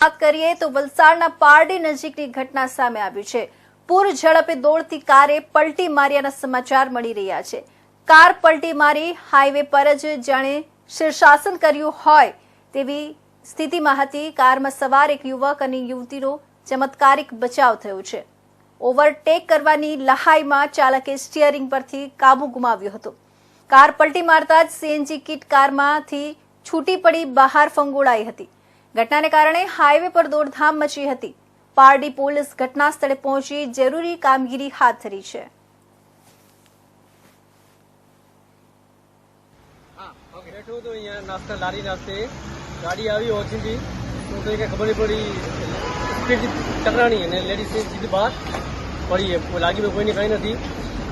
વાત કરીએ તો વલસાડના પારડી નજીકની ઘટના સામે આવી છે. પૂર ઝડપે દોડતી કારે પલટી માર્યાના સમાચાર મળી રહ્યા છે. કાર પલટી મારી હાઈવે પર જ જાણે શીર્ષાસન કર્યું હોય તેવી સ્થિતિમાં હતી. કારમાં સવાર એક યુવક અને યુવતીનો ચમત્કારિક બચાવ થયો છે. ઓવરટેક કરવાની લહાઈમાં ચાલકે સ્ટિયરિંગ પરથી કાબુ ગુમાવ્યો હતો. કાર પલટી મારતા જ સીએનજી કિટ કારમાંથી છૂટી પડી બહાર ફંગોળાઈ હતી. ઘટનાને કારણે હાઈવે પર દોડધામ મચી હતી. પારડી પોલીસ ઘટના સ્થળે પહોંચી જરૂરી કામગીરી હાથ ધરી છે. બેઠો હતો અહીંયા નાસ્તા લારી નાસ્તે. ગાડી આવી ઓચિંતી તો કંઈ કંઈ ખબર નહીં પડી. સ્પીડ ટકરાણી અને લેડીઝ સીધી બહાર પડી લાગી કોઈને કંઈ નથી.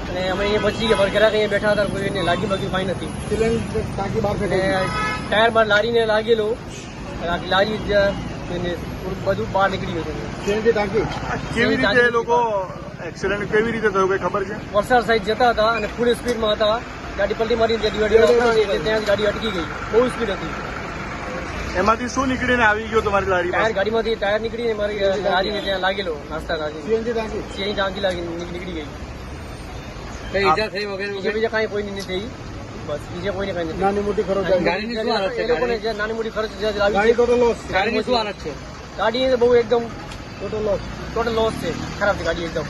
અને અમે અહીંયા બચી ગયા. ઘરાક અહીંયા બેઠા હતા. કોઈને લાગી બાગી કંઈ નથી. બહાર ટાયર બાર લારીને લાગેલો. આખી લારી જ બધું બહાર નીકળી ગયું કેવી સીએનજી કેવી રીતે લોકો એક્સિડન્ટ કેવી રીતે થયું કઈ ખબર છે? વલસાડ સાઈડ જતા હતા અને ફૂલ સ્પીડમાં હતા. ગાડી પલટી મારી ત્યાં ત્યાં ગાડી અટકી ગઈ. બહુ સ્પીડ હતી. એમાંથી શું નીકળીને આવી ગયો તમારી લારી ટાયર ગાડીમાંથી ટાયર નીકળીને મારી લારીને ત્યાં લાગેલો નાસ્તા લાગી સીએનજી ટાંકી? સીએનજી ટાંકી લાગી નીકળી ગઈ. કઈ ઈજા થઈ વગેરે બીજા બીજે કાંઈ કોઈ નથી થઈ. બસ. બીજે કોઈને કઈ નથી. નાની મોટી ખરોચ ગાડીની શું હાલત છે? એ લોકોને જે નાની મોટી ખર્ચ જે લાવી ગાડી ટોટલ લોસ ગાડીની શું હાલત છે? ગાડી બહુ એકદમ ટોટલ લોસ ટોટલ લોસ છે. ખરાબ છે ગાડી એકદમ.